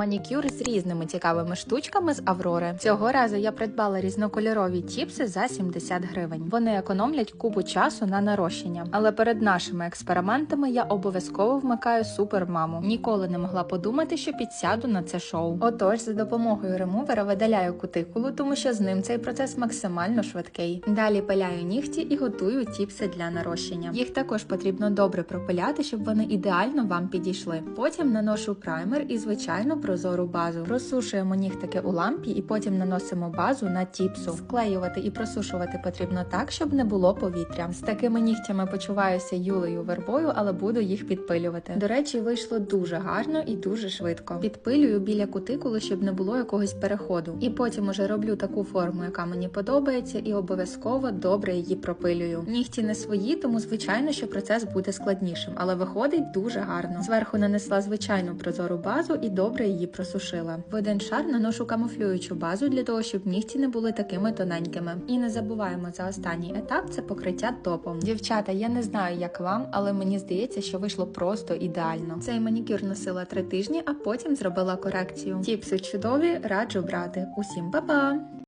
Манікюр з різними цікавими штучками з Аврори. Цього разу я придбала різнокольорові чіпси за 70 гривень. Вони економлять купу часу на нарощення. Але перед нашими експериментами я обов'язково вмикаю супермаму. Ніколи не могла подумати, що підсяду на це шоу. Отож, за допомогою ремувера видаляю кутикулу, тому що з ним цей процес максимально швидкий. Далі пиляю нігті і готую чіпси для нарощення. Їх також потрібно добре пропиляти, щоб вони ідеально вам підійшли. Потім наношу праймер і звичайно прозору базу. Просушуємо нігтики у лампі і потім наносимо базу на тіпсу. Склеювати і просушувати потрібно так, щоб не було повітря. З такими нігтями почуваюся юлею вербою, але буду їх підпилювати. До речі, вийшло дуже гарно і дуже швидко. Підпилюю біля кутикули, щоб не було якогось переходу. І потім уже роблю таку форму, яка мені подобається, і обов'язково добре її пропилюю. Нігті не свої, тому звичайно, що процес буде складнішим, але виходить дуже гарно. Зверху нанесла звичайну прозору базу і добре її просушила. В один шар наношу камуфлюючу базу для того, щоб нігті не були такими тоненькими. І не забуваємо за останній етап це покриття топом. Дівчата, я не знаю, як вам, але мені здається, що вийшло просто ідеально. Цей манікюр носила три тижні, а потім зробила корекцію. Тіпси чудові, раджу брати. Усім па-па!